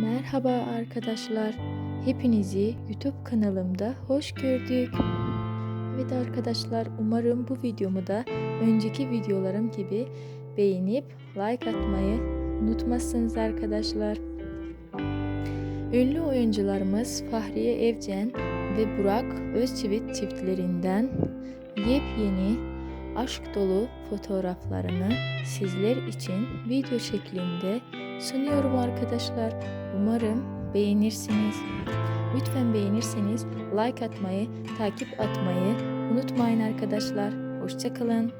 Merhaba arkadaşlar. Hepinizi YouTube kanalımda hoş gördük. Evet arkadaşlar umarım bu videomu da önceki videolarım gibi beğenip like atmayı unutmazsınız arkadaşlar. Ünlü oyuncularımız Fahriye Evcen ve Burak Özçivit çiftlerinden yepyeni aşk dolu fotoğraflarını sizler için video şeklinde sunuyorum arkadaşlar. Umarım beğenirsiniz. Lütfen beğenirseniz like atmayı, takip atmayı unutmayın arkadaşlar. Hoşçakalın.